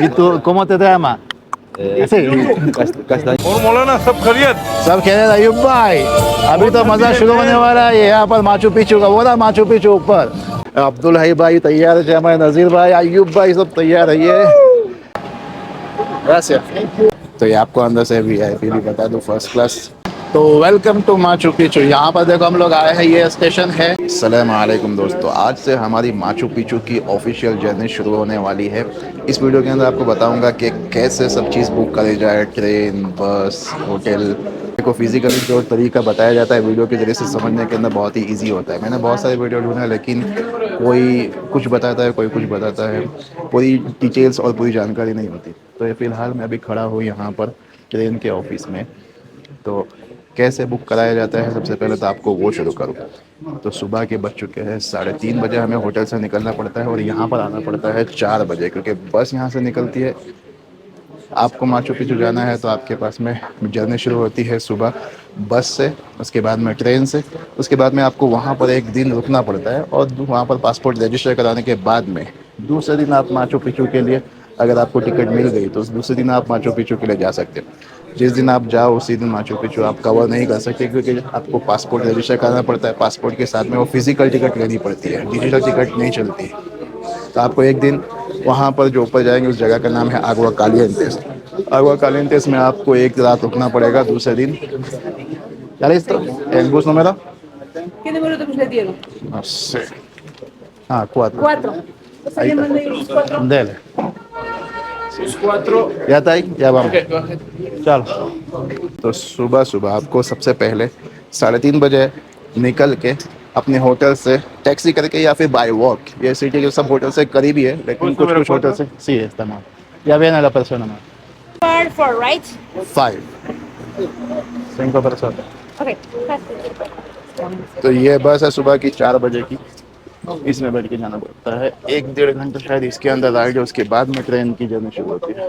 ¿Y tú cómo te llamas? Así. और मौलाना सब खैरियत सब कह रहे अयुब भाई अभी तो मज़ा शुरू होने वाला है यहाँ पर माचू पिचू का बोला माचू पिचू ऊपर अब्दुल हई भाई तैयार है हमारे नजीर भाई अयुब भाई सब तैयार है ये. तो ये आपको अंदर से वी आई पी भी बता दूँ फ़र्स्ट क्लास तो वेलकम टू माचू पिचू यहाँ पर देखो हम लोग आए हैं, ये स्टेशन है। सलामकुम दोस्तों, आज से हमारी माचू पिचू की ऑफिशियल जर्नी शुरू होने वाली है। इस वीडियो के अंदर आपको बताऊँगा कि कैसे सब चीज़ बुक करी जाए ट्रेन बस होटल को फिजिकली जो तरीका बताया जाता है वीडियो के ज़रिए से समझने के अंदर बहुत ही इजी होता है। मैंने बहुत सारे वीडियो ढूंढे, लेकिन कोई कुछ बताता है, कोई कुछ बताता है। पूरी डिटेल्स और पूरी जानकारी नहीं होती। तो फ़िलहाल मैं अभी खड़ा हूँ यहाँ पर ट्रेन के ऑफ़िस में। तो कैसे बुक कराया जाता है, सबसे पहले तो आपको वो शुरू करूँ। तो सुबह के बज चुके हैं, साढ़े तीन बजे हमें होटल से निकलना पड़ता है और यहाँ पर आना पड़ता है चार बजे, क्योंकि बस यहाँ से निकलती है। आपको माचू पिचू जाना है तो आपके पास में जर्नी शुरू होती है सुबह बस से, उसके बाद में ट्रेन से, उसके बाद में आपको वहाँ पर एक दिन रुकना पड़ता है और वहाँ पर पासपोर्ट रजिस्टर कराने के बाद में दूसरे दिन आप माचू पिचू के लिए अगर आपको टिकट मिल गई तो दूसरे दिन आप माचू पिचू के लिए जा सकते हो। जिस दिन आप जाओ उसी दिन माचू पिचू आप कवर नहीं कर सकते क्योंकि आपको पासपोर्ट रजिस्टर करना पड़ता है पासपोर्ट के साथ में वो फ़िज़िकल टिकट लेनी पड़ती है डिजिटल टिकट नहीं चलती तो आपको एक दिन वहाँ पर जो ऊपर जाएँगे उस जगह का नाम है आगवा कालियंतेस आगवा कालियंतेस में आपको एक रात रुकना पड़ेगा दूसरे दिन क्या listo? ¿El bus número? ¿Qué número? No sé. Ah, cuatro. Cuatro. Entonces Ahí está. mandé los cuatro. Dele. या está ahí? Ya vamos. चलो तो सुबह सुबह आपको सबसे पहले साढ़े तीन बजे निकल के अपने होटल से टैक्सी करके या फिर बाय वॉक ये सिटी के सब होटल से करीब ही है लेकिन कुछ कुछ होटल से está mal ya viene la persona más Four, four, right? five cinco personas Okay. तो ये बस है सुबह की चार बजे की इसमें बैठ के जाना पड़ता है। एक डेढ़ घंटा शायद इसके अंदर आएगा उसके बाद में ट्रेन की जर्नी शुरू होती है।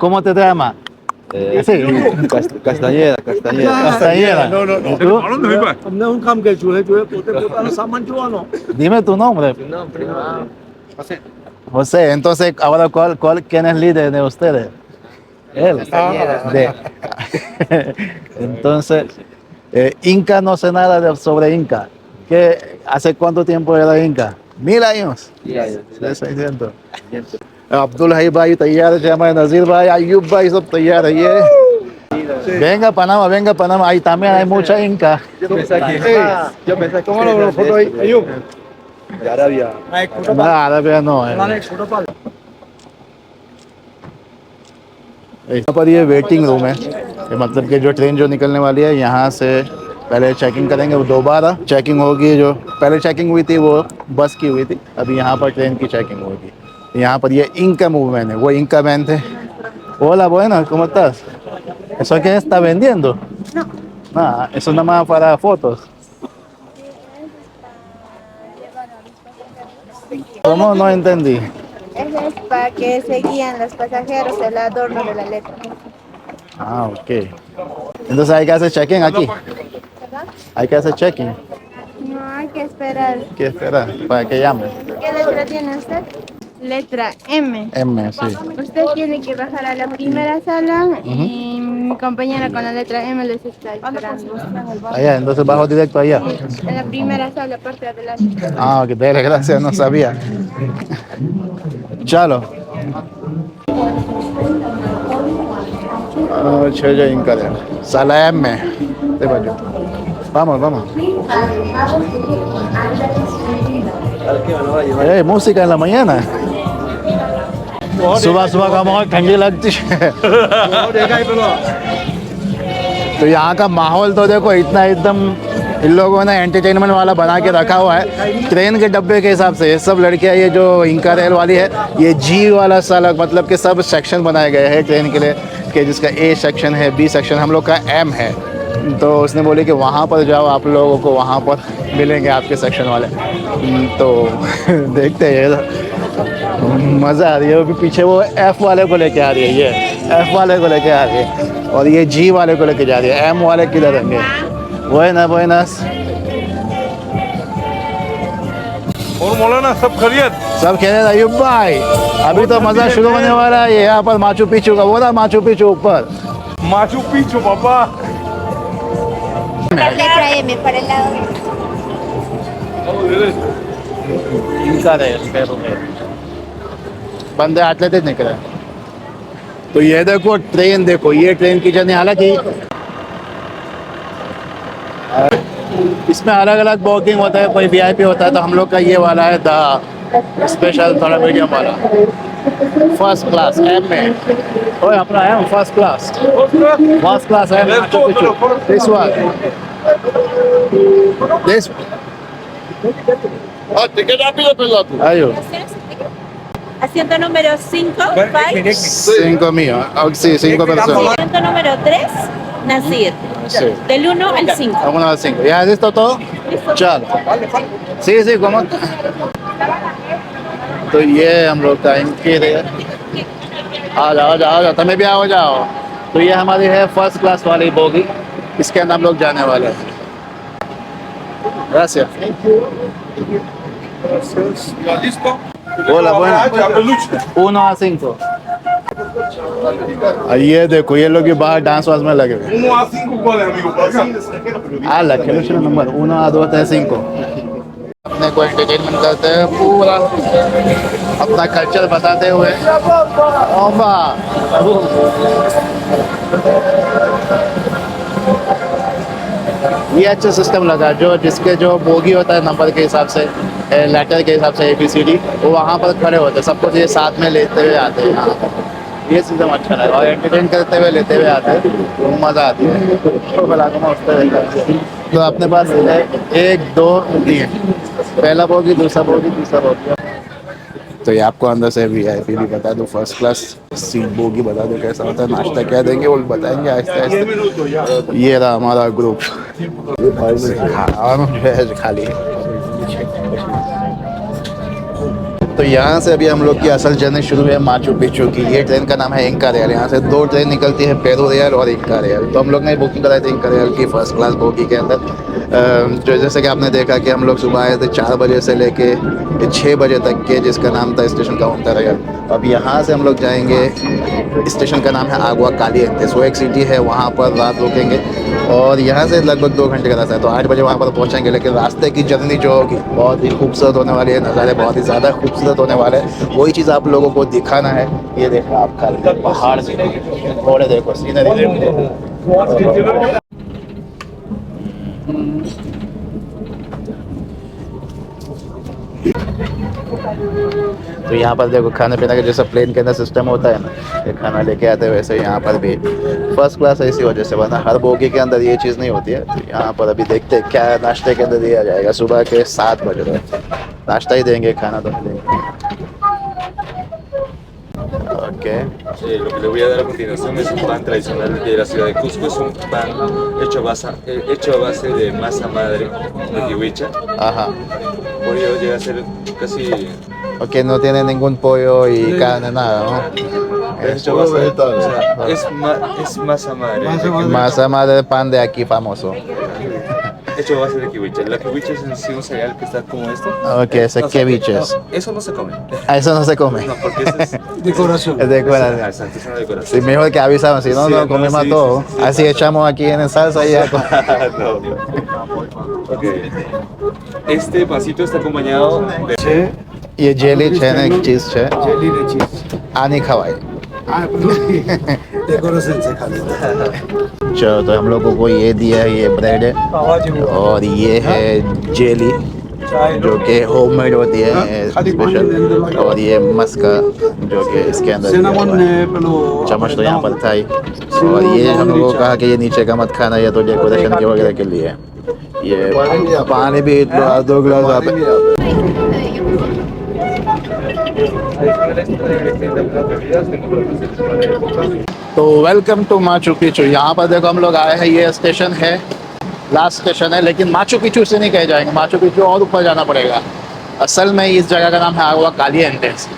¿Cómo te llamas? Eh, sí. Cast Castañeda, Castañeda. Castañeda. No, no, no. ¿Tú? Dime tu nombre. José. José, entonces, ahora, ¿cuál, cuál, ¿quién es líder de ustedes? Él. Castañeda. Ah, entonces, eh, Inca no sé nada sobre Inca. ¿Qué, ¿Hace cuánto tiempo era Inca? Mil años. Mil años. 600. Abdul हई भाई तैयार है हमारे नजीर भाई अयूब भाई सब तैयार है ये। venga Panamá venga Panamá ahí también hay mucha Inca Yo pensaba que, yo pensaba que toma la foto ahí Ayú de Arabia. no Arabia no है। यहाँ पर ये वेटिंग रूम है। ये मतलब कि जो ट्रेन जो निकलने वाली है यहाँ से पहले चेकिंग करेंगे वो दोबारा चेकिंग होगी जो पहले चेकिंग हुई थी वो बस की हुई थी। अभी यहाँ पर ट्रेन की चेकिंग होगी। यहाँ पर ये इंका मूवमेंट है वो इंका मैन थे Hola, buenas, ¿cómo estás? ¿Eso qué está vendiendo? No. Nada, eso nada más para fotos. ¿Cómo? No entendí. Ese es para que se guían los pasajeros el adorno de la letra. Ah, ok. Entonces hay que hacer check-in aquí. Hay que hacer check-in. No hay que esperar. ¿Qué espera? Para que llame. ¿Qué letra tiene usted? Letra M. M, sí. Usted tiene que bajar a la primera sala y mi compañera con la letra M les está esperando. Allá, entonces bajo directo allá. Sí, en la primera sala, parte de adelante. Ah, que dele, gracias, no sabía. Chalo. Ah, sala M. Vamos, vamos. Eh, música en la mañana. सुबह सुबह का माहौल ठंडी लगती है। तो यहाँ का माहौल तो देखो इतना एकदम इन लोगों ने एंटरटेनमेंट वाला बना के रखा हुआ है। ट्रेन के डब्बे के हिसाब से ये सब लड़कियाँ ये जो इंका रेल वाली है ये जी वाला सड़क मतलब कि सब सेक्शन बनाए गए हैं ट्रेन के लिए कि जिसका ए सेक्शन है बी सेक्शन हम लोग का एम है। तो उसने बोली कि वहाँ पर जाओ आप लोगों को वहाँ पर मिलेंगे आपके सेक्शन वाले। तो देखते हैं मज़ा आ रही है। अभी पीछे वो एफ़ वाले को लेके आ रही है ये। एफ़ वाले को लेके आ रही है। और ये जी वाले को लेके जा रही है। एम वाले किधर रहेंगे? वो है ना वो है ना। और मौलाना सब खैरियत? सब कह रहे अयुब भाई। अभी तो मज़ा शुरू होने वाला है। ये यहाँ पर माचू पीछू का वो ना माचू पीछू ऊपर। माचू पिचू पापा. इनका रहे बंदे आटले थे निकले। तो ये देखो ट्रेन देखो ये ट्रेन की जर्नी हालाँकि इसमें अलग अलग बुकिंग होता है कोई वीआईपी होता है तो हम लोग का ये वाला है द स्पेशल थोड़ा मीडियम वाला। फ़र्स्ट क्लास एम में। ओए अपना है फ़र्स्ट क्लास फ़र्स्ट क्लास है दिस वन दिस टिकट आप ही लो तू आयो। Asiento número 5, Pai. cinco mío ah, sí cinco personas Asiento número 3, Nasir. Sí. Del 1 al 5. Vamos a las 5. ¿Ya es esto todo? चलो sí sí como तो ये हम लोग का इनके आ जाओ आ जाओ आ जाओ तुम्हें भी आओ जाओ तो ये हमारी है फर्स्ट क्लास वाली बोगी इसके अंदर हम लोग जाने वाले हैं Gracias. listo Hola, buenas. Uno a ये देखो ये लोग बाहर डांस वास में लगे हुए नंबर ऊना आदवत है सिंह को अपने को एंटरटेनमेंट करते हैं पूरा अपना कल्चर बताते हुए ये अच्छा सिस्टम लगा, जो जिसके जो बोगी होता है नंबर के हिसाब से लेटर के हिसाब से ए बी सी डी वो वहाँ पर खड़े होते हैं सबको ये साथ में लेते हुए आते हैं यहाँ ये सिस्टम अच्छा लगा और एंटरटेन करते हुए लेते हुए आते हैं तो मज़ा आती है। तो अपने पास एक, दो, तीन। पहला बोगी, दूसरा बोगी, तीसरा बोगी। तो ये आपको अंदर से वी आई पी भी बता दो फ़र्स्ट क्लास सीट बोगी बता दो कैसा होता है नाश्ता क्या देंगे वो बताएँगे आहिस्ते आहिस्ते। ये रहा हमारा ग्रुप वेज खाली। तो यहाँ से अभी हम लोग की असल जर्नी शुरू है माचू पिचू की। ये ट्रेन का नाम है इंका रेल यहाँ से दो ट्रेन निकलती है पेरू रेल और इंका रेल तो हम लोग ने बुकिंग कराई थी इंका रेल की फ़र्स्ट क्लास बोगी के अंदर। जो जैसे कि आपने देखा कि हम लोग सुबह आए थे चार बजे से लेके छः बजे तक के जिसका नाम था स्टेशन काउंटर रेल अब यहाँ से हम लोग जाएँगे स्टेशन का नाम है आगवा काली सो एक सिटी है वहाँ पर रात रुकेंगे। और यहाँ से लगभग दो घंटे का रास्ता है। तो आठ बजे वहाँ पर पहुँचेंगे लेकिन रास्ते की जर्नी जो होगी बहुत ही खूबसूरत होने वाली है। नज़ारे बहुत ही ज़्यादा खूबसूरत होने वाले हैं। वही चीज़ आप लोगों को दिखाना है। ये देखो आप खाली। पहाड़ से थोड़े देखो सीनरी देखो। तो यहाँ पर देखो, खाने पीने का जैसा प्लेन के अंदर सिस्टम होता है ना, ये खाना लेके आते हैं वैसे यहाँ पर भी। फ़र्स्ट क्लास इसी वजह से, वरना हर बोगी के अंदर ये चीज़ नहीं होती है। तो यहाँ पर अभी देखते हैं क्या नाश्ते के अंदर दिया जाएगा। सुबह के सात बजे नाश्ता ही देंगे, खाना तो नहीं देंगे। Okay Eh, lo que le voy a dar a continuación es un pan tradicional de la ciudad de Cusco. Es un pan hecho a base, eh, hecho a base de masa madre de kiwicha. ajá Por ello llega a ser casi ok no tiene ningún pollo y carne nada ¿no? es hecho a base de o sea, es, ma- es masa madre. masa madre pan de aquí famoso Hecho a base de kiwicha. La kiwicha es en sí un cereal que está como esto. ok ese No, o sea, ceviches no, eso no se come. Ah, eso no se come No, porque eso es, Decoración. es de corazón. Exacto, es una decoración. Sí, mejor que avisamos, si no, Sí, no no, comemos sí, todo. sí, sí, sí. Así echamos aquí en el salsa y ya. con- no. Ok. Este pasito está acompañado de ये jelly छे ने एक चीज़ छे जेलीने चीज़ आनी खवाई हाँ decoration से खा चलो तो हम लोगों को ये दिया है ये ब्रेड है और ये है जेली जो कि होम मेड होती है स्पेशल और ये मस्का जो कि इसके अंदर है। चम्मच तो यहाँ पर था ही। और ये हम लोगों को कहा कि ये नीचे का मत खाना ये तो डेकोरेशन के वगैरह के लिए। ये पानी भी दो- दो गिलास आप। तो वेलकम टू माचू पिचू यहाँ पर देखो हम लोग आए हैं, ये स्टेशन है लास्ट स्टेशन है, लेकिन माचू पिचू से नहीं कहे जाएँगे। माचू पिचू और ऊपर जाना पड़ेगा। असल में इस जगह का नाम है आगवा काली एंट्रेंस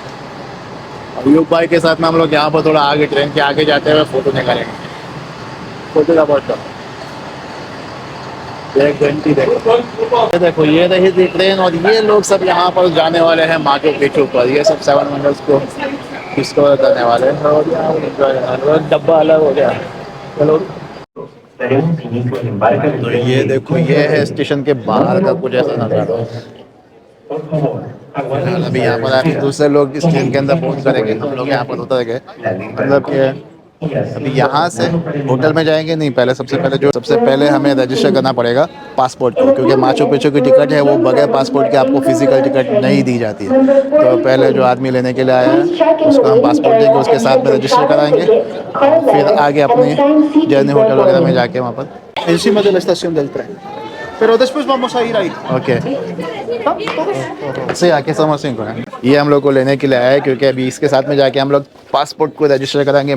और भाई के साथ में हम लोग यहाँ पर थोड़ा आगे ट्रेन के आगे जाते हुए फ़ोटो निकालेंगे। फ़ोटो का बहुत एक घंटी देखो। ये देखो, ये रही थी ट्रेन और ये लोग सब यहाँ पर जाने वाले हैं माचू पिचू पर ये सब सेवन वंडर्स को डिस्कवर करने वाले हैं। और। डब्बा अलग हो गया। चलो। तो ये देखो, ये है स्टेशन के बाहर का कुछ ऐसा नज़ारा। अभी यहाँ पर दूसरे लोग इस ट्रेन के अंदर पहुँच करेंगे। हम लोग यहाँ पर उतर गए। मतलब कि अभी यहाँ से होटल में जाएँगे नहीं पहले सबसे पहले जो सबसे पहले हमें रजिस्टर करना पड़ेगा पासपोर्ट को क्योंकि माचो पिचो की टिकट है वो बगैर पासपोर्ट के आपको फ़िज़िकल टिकट नहीं दी जाती है। तो पहले जो आदमी लेने के लिए आया है उसको हम पासपोर्ट देंगे उसके साथ में रजिस्टर कराएँगे फिर आगे अपनी जर्नी होटल वगैरह में जाके वहाँ पर। Encima de la estación del tren. Pero después vamos a ir ahí. Okay से आके समझ सिंह को है। ये हम लोग को लेने के लिए आया है क्योंकि अभी इसके साथ में जाके हम लोग पासपोर्ट को रजिस्टर कराएँगे।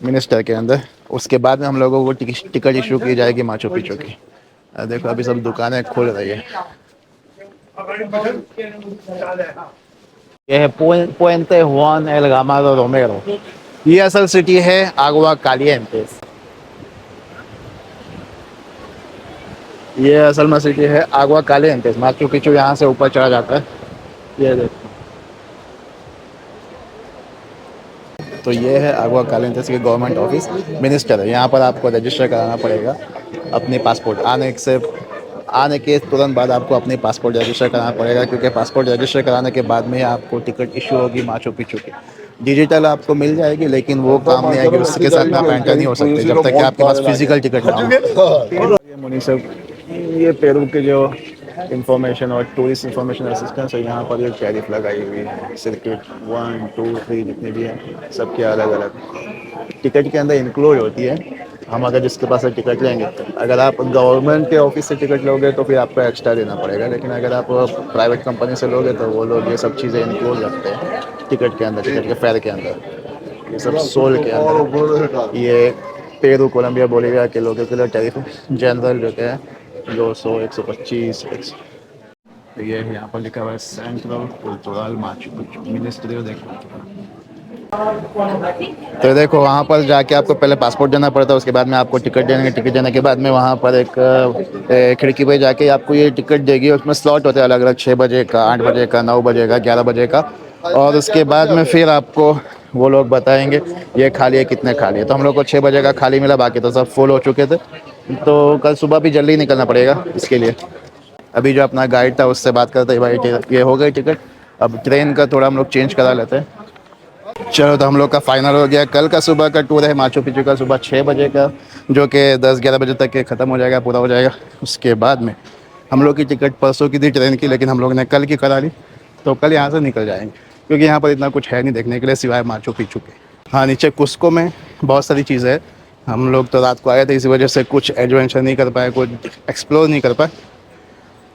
मिनिस्टर के अंदर, उसके बाद में हम लोगों को टिकट इशू की जाएगी माचो पिचो की। देखो, अभी सब दुकानें खोल रही है। ये है पुएंटे हुआन एल गामारो रोमेरो। ये असल सिटी है आगवा कालिएंटेस ये असल में सिटी है आगवा कालिएंटेस माचू पिचू यहाँ से ऊपर चढ़ा जाता है। ये देखो। तो ये है आगवा कालिएंटेस के गवर्नमेंट ऑफ़िस मिनिस्टर है। यहाँ पर आपको रजिस्टर कराना पड़ेगा अपने पासपोर्ट आने से, आने के तुरंत बाद आपको अपने पासपोर्ट रजिस्टर कराना पड़ेगा, क्योंकि पासपोर्ट रजिस्टर कराने के बाद में आपको टिकट इशू होगी माचू पिचू की। डिजिटल आपको मिल जाएगी, लेकिन वो काम नहीं आएगी, उसके साथ आप एंटर नहीं हो सकते, जब तक कि आपके पास फ़िज़िकल टिकट ना हो। ये पेरू के जो इंफॉर्मेशन और टूरिस्ट इंफॉर्मेशन असिस्टेंस है यहाँ पर ये टैरिफ लगाई हुई है। सर्किट वन टू थ्री जितने भी हैं, सबके अलग अलग टिकट के अंदर इंक्लूड होती है। हम अगर जिसके पास से टिकट लेंगे, अगर आप गवर्नमेंट के ऑफ़िस से टिकट लोगे तो फिर आपको एक्स्ट्रा देना पड़ेगा। लेकिन अगर आप प्राइवेट कंपनी से लोगे तो वो लोग ये सब चीज़ें इंक्लूड रखते हैं टिकट के अंदर टिकट के फेयर के अंदर। ये सब सोल के अंदर। ये पेरू कोलंबिया बोलिविया के लोगों के लिए टैरिफ जनरल जो है दो सौ, एक सौ पच्चीस तो ये यहाँ पर लिखा हुआ है central cultural Machu Picchu ministry of तो देखो, वहाँ पर जाके आपको पहले पासपोर्ट देना पड़ता है उसके बाद में आपको टिकट देने टिकट देने के बाद में वहाँ पर एक खिड़की पे जाके आपको ये टिकट देगी, उसमें स्लॉट होते हैं अलग अलग छः बजे का, आठ बजे का, नौ बजे का, ग्यारह बजे का। और उसके बाद में फिर आपको वो लोग बताएँगे, ये खाली है, कितने खाली है। तो हम लोग को छः बजे का खाली मिला, बाकी तो सब फुल हो चुके थे। तो कल सुबह भी जल्दी निकलना पड़ेगा इसके लिए। अभी जो अपना गाइड था उससे बात करते हैं, भाई ये हो गई टिकट अब ट्रेन का थोड़ा हम लोग चेंज करा लेते हैं। चलो तो हम लोग का फाइनल हो गया। कल का सुबह का टूर है माचू पिचू का सुबह छः बजे का जो कि दस ग्यारह बजे तक के ख़त्म हो जाएगा पूरा हो जाएगा। उसके बाद में हम लोग की टिकट परसों की थी ट्रेन की लेकिन हम लोग ने कल की करा ली। तो कल यहाँ से निकल जाएँगे क्योंकि यहाँ पर इतना कुछ है नहीं देखने के लिए सिवाय माचू पिचू के। हाँ नीचे कुस्को में बहुत सारी चीज़ें हैं। हम लोग तो रात को आए थे इसी वजह से कुछ एडवेंचर नहीं कर पाए कुछ एक्सप्लोर नहीं कर पाए।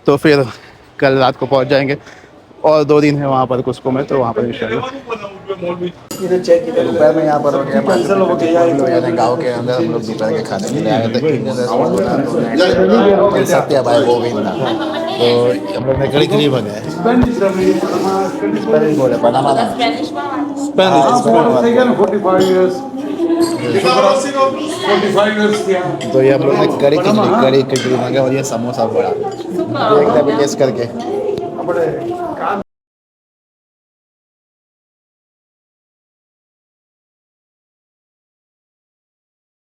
तो फिर कल रात को पहुँच जाएँगे। और दो दिन है वहाँ पर कुस्को में तो वहाँ पर इंशाल्लाह दोपहर में यहाँ पर हो गया गाँव के अंदर हम लोग दोपहर के खाने के लिए आए थे। तो सत्या भाई गोविंदा। तो हम लोग ने कड़ी कड़ी मंगाए स्पेनिश बोले पनामा ना तो ये हम लोग ने कड़ी खिचड़ी कड़ी खिचड़ी मंगाए और ये समोसा बड़ा देखते हैं अभी टेस्ट करके